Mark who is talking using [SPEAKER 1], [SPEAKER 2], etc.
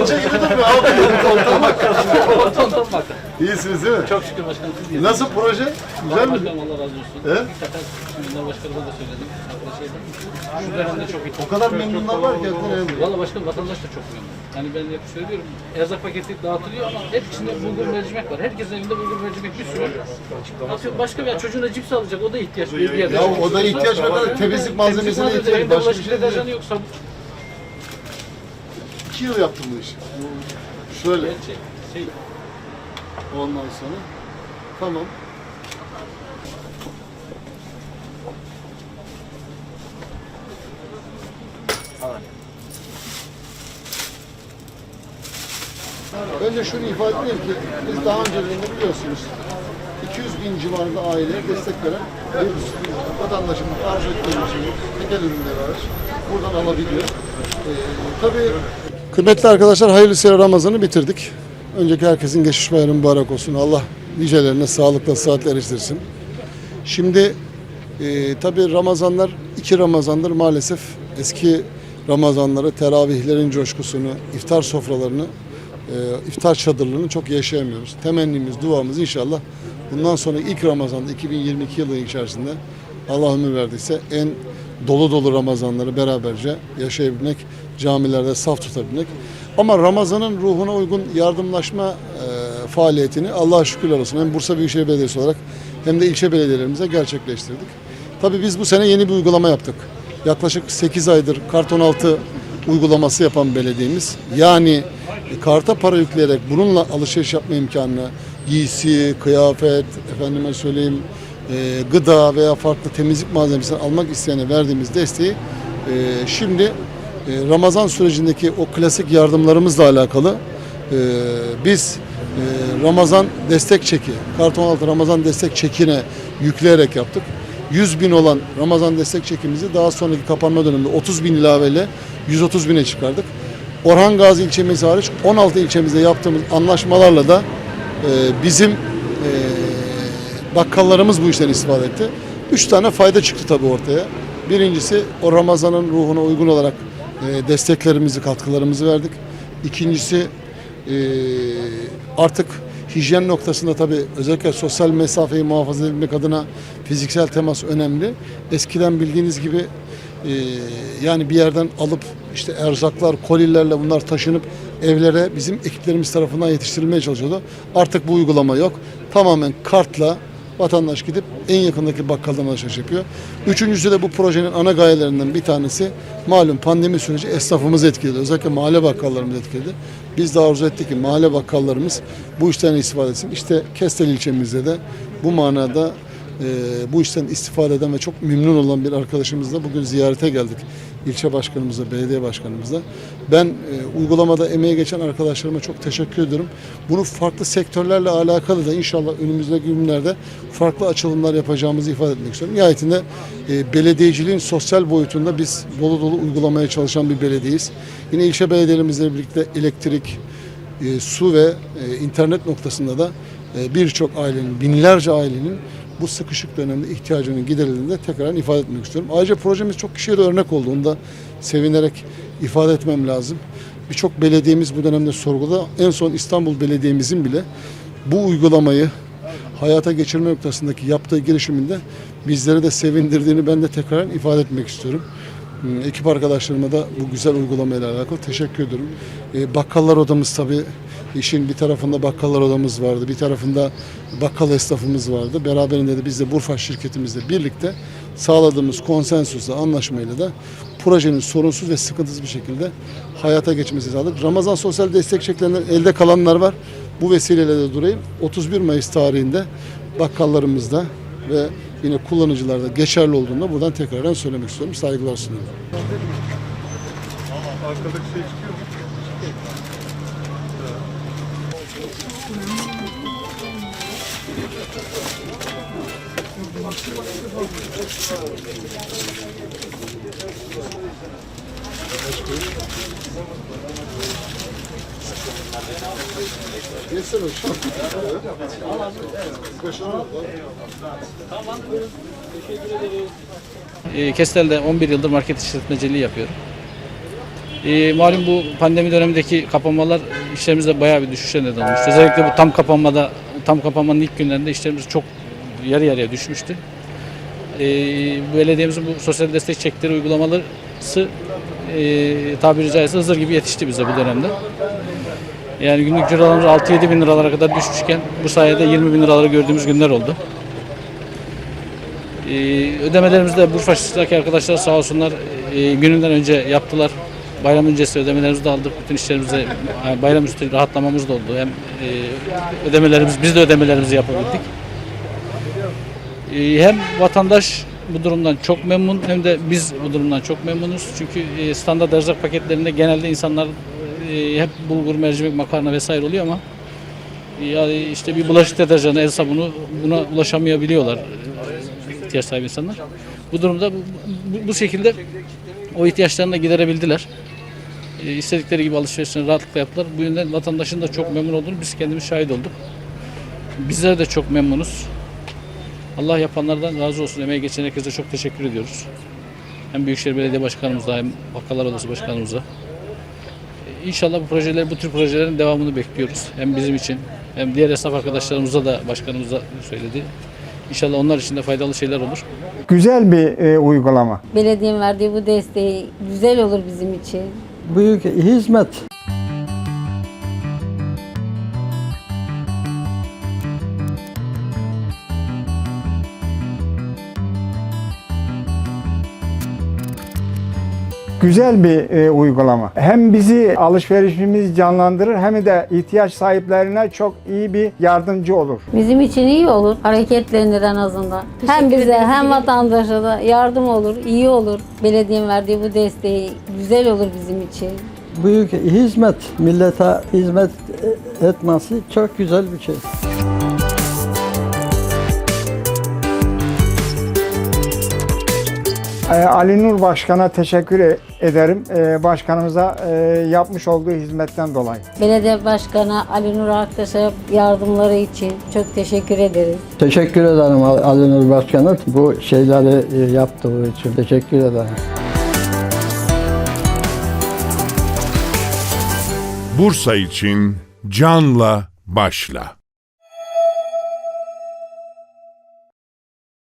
[SPEAKER 1] Amca abi. Tonton bakkal.
[SPEAKER 2] Tonton bak.
[SPEAKER 1] İyisiniz değil mi?
[SPEAKER 2] Çok şükür başkanım siz.
[SPEAKER 1] Nasıl proje? Güzel mi?
[SPEAKER 2] Başkanım Allah razı olsun.
[SPEAKER 1] He?
[SPEAKER 2] Hakikaten Ünlüler Başkanı'na da söyledim. Şeyde, Şu dönemde çok iyi.
[SPEAKER 1] O kadar memnunlar var ki.
[SPEAKER 2] Valla başkanım vatandaş da çok memnun. Yani ben hep söylüyorum. Erzak paketi dağıtılıyor ama hep içinde bulgur mercimek var. Herkesin evinde bulgur mercimek bir sürü. Atıyorum başka bir çocuğuna cips alacak o da ihtiyaç. Bir yerde
[SPEAKER 1] Ya o da ihtiyaç kadar temizlik malzemesine ihtiyaç.
[SPEAKER 2] Evinde
[SPEAKER 1] Başka bir şey değil.
[SPEAKER 2] deterjanı yok. Sabun.
[SPEAKER 1] İki yıl yaptım bu işi. Şöyle.
[SPEAKER 2] Şey,
[SPEAKER 1] Ondan sonra. Tamam. Önce şunu ifade edeyim ki biz daha öncelerinde biliyorsunuz 200 bin civarında aileye destek veren bir vatandaşımız arzu ettiği için tekel ürünleri hariç buradan alabiliyor. Ee, tabii Kıymetli arkadaşlar hayırlısıyla Ramazan'ı bitirdik. Önceki herkesin geçiş bayramı mübarek olsun. Allah nicelerine sağlıkla sıhhatle eriştirsin. Şimdi e, tabii Ramazanlar iki Ramazandır maalesef eski Ramazanları, teravihlerin coşkusunu, iftar sofralarını, e, iftar çadırlarını çok yaşayamıyoruz. Temennimiz, duamız inşallah bundan sonra ilk Ramazan'da 2022 yılı içerisinde Allah ömür verdiyse en dolu dolu Ramazanları beraberce yaşayabilmek, camilerde saf tutabilmek. Ama Ramazan'ın ruhuna uygun yardımlaşma e, faaliyetini Allah'a şükürler olsun hem Bursa Büyükşehir Belediyesi olarak hem de ilçe belediyelerimize gerçekleştirdik. Tabii biz bu sene yeni bir uygulama yaptık. Yaklaşık 8 aydır karton altı uygulaması yapan belediyemiz. Yani karta para yükleyerek bununla alışveriş yapma imkanını giysi, kıyafet, efendime söyleyeyim e, gıda veya farklı temizlik malzemesini almak isteyene verdiğimiz desteği e, şimdi e, Ramazan sürecindeki o klasik yardımlarımızla alakalı e, biz Ramazan destek çeki, karton altı Ramazan destek çekine yükleyerek yaptık. 100 bin olan Ramazan destek çekimizi daha sonraki kapanma döneminde 30 bin ilaveyle 130 bine çıkardık. Orhan Gazi ilçemiz hariç 16 ilçemizde yaptığımız anlaşmalarla da e, bizim bakkallarımız bu işten istifade etti. Üç tane fayda çıktı tabii ortaya. Birincisi o Ramazan'ın ruhuna uygun olarak e, desteklerimizi, katkılarımızı verdik. İkincisi e, artık hijyen noktasında tabii özellikle sosyal mesafeyi muhafaza edebilmek adına fiziksel temas önemli. Eskiden bildiğiniz gibi e, yani bir yerden alıp işte erzaklar, kolilerle bunlar taşınıp evlere bizim ekiplerimiz tarafından yetiştirilmeye çalışıyordu. Artık bu uygulama yok. Tamamen kartla vatandaş gidip en yakındaki bakkaldan alışveriş yapıyor. Üçüncüsü de bu projenin ana gayelerinden bir tanesi malum pandemi süreci esnafımızı etkiledi. Özellikle mahalle bakkallarımızı etkiledi. Biz de arzu ettik ki mahalle bakkallarımız bu işten istifade etsin. İşte Kestel ilçemizde de bu manada e, bu işten istifade eden ve çok memnun olan bir arkadaşımızla bugün ziyarete geldik. İlçe başkanımızla, belediye başkanımızla. Ben e, uygulamada emeği geçen arkadaşlarıma çok teşekkür ediyorum. Bunu farklı sektörlerle alakalı da inşallah önümüzdeki günlerde farklı açılımlar yapacağımızı ifade etmek istiyorum. Nihayetinde e, belediyeciliğin sosyal boyutunda biz dolu dolu uygulamaya çalışan bir belediyeyiz. Yine ilçe belediyelerimizle birlikte elektrik, e, su ve e, internet noktasında da e, birçok ailenin, binlerce ailenin bu sıkışık dönemde ihtiyacının giderildiğinde tekrar ifade etmek istiyorum. Ayrıca projemiz çok kişiye de örnek oldu. Da sevinerek ifade etmem lazım. Birçok belediyemiz bu dönemde sorguda. En son İstanbul Belediye'mizin bile bu uygulamayı hayata geçirme noktasındaki yaptığı girişiminde bizleri de sevindirdiğini ben de tekrar ifade etmek istiyorum. Ekip arkadaşlarıma da bu güzel uygulamayla alakalı teşekkür ediyorum. E, bakkallar odamız tabii işin bir tarafında bakkallar odamız vardı, bir tarafında bakkal esnafımız vardı. Beraberinde de biz de Burfa şirketimizle birlikte sağladığımız konsensusla, anlaşmayla da projenin sorunsuz ve sıkıntısız bir şekilde hayata geçmesi sağladık. Ramazan sosyal destek çeklerinden elde kalanlar var. Bu vesileyle de durayım. 31 Mayıs tarihinde bakkallarımızda ve yine kullanıcılarda geçerli olduğunda buradan tekrardan söylemek istiyorum. Saygılar sunuyorum. Yesene hocam. Başarılı.
[SPEAKER 2] E, Kestel'de 11 yıldır market işletmeciliği yapıyorum. E, malum bu pandemi dönemindeki kapanmalar işlerimizde bayağı bir düşüşe neden olmuştu. Özellikle bu tam kapanmada, tam kapanmanın ilk günlerinde işlerimiz çok yarı yarıya düşmüştü. E, belediyemizin bu sosyal destek çekleri uygulamaları e, tabiri caizse hızır gibi yetişti bize bu dönemde. Yani günlük cirolarımız 6-7 bin liralara kadar düşmüşken bu sayede 20 bin liraları gördüğümüz günler oldu. Ee, ödemelerimizi de Burfaş'taki arkadaşlar sağ olsunlar e, gününden önce yaptılar. Bayram öncesi ödemelerimizi de aldık. Bütün işlerimize bayram üstü rahatlamamız da oldu. Hem e, ödemelerimiz, biz de ödemelerimizi yapabildik. E, hem vatandaş bu durumdan çok memnun hem de biz bu durumdan çok memnunuz. Çünkü e, standart erzak paketlerinde genelde insanlar e, hep bulgur, mercimek, makarna vesaire oluyor ama yani işte bir bulaşık deterjanı, el sabunu buna ulaşamayabiliyorlar e, ihtiyaç sahibi insanlar. Bu durumda bu, bu, şekilde o ihtiyaçlarını da giderebildiler. E, istedikleri gibi alışverişini rahatlıkla yaptılar. Bu yönden vatandaşın da çok memnun olduğunu biz kendimiz şahit olduk. Bizler de çok memnunuz. Allah yapanlardan razı olsun. Emeği geçen herkese çok teşekkür ediyoruz. Hem Büyükşehir Belediye Başkanımıza hem Bakkallar Odası Başkanımıza. İnşallah bu projeler, bu tür projelerin devamını bekliyoruz. Hem bizim için hem diğer esnaf arkadaşlarımıza da başkanımız da söyledi. İnşallah onlar için de faydalı şeyler olur.
[SPEAKER 3] Güzel bir e, uygulama.
[SPEAKER 4] Belediyenin verdiği bu desteği güzel olur bizim için.
[SPEAKER 5] büyük hizmet.
[SPEAKER 3] Güzel bir e, uygulama. Hem bizi alışverişimizi canlandırır hem de ihtiyaç sahiplerine çok iyi bir yardımcı olur.
[SPEAKER 4] Bizim için iyi olur. Hareketlenir en azından. hem bize hem vatandaşa da yardım olur, iyi olur. Belediyenin verdiği bu desteği güzel olur bizim için.
[SPEAKER 5] Büyük hizmet. Millete hizmet etmesi çok güzel bir şey.
[SPEAKER 3] Ali Nur Başkan'a teşekkür e- ederim. E, başkanımıza e, yapmış olduğu hizmetten dolayı.
[SPEAKER 4] Belediye Başkanı Ali Nur Aktaş'a yardımları için çok teşekkür ederiz.
[SPEAKER 5] Teşekkür ederim Ali Ali Nur Başkan'a bu şeyleri e, yaptığı için. Teşekkür ederim.
[SPEAKER 6] Bursa için canla başla.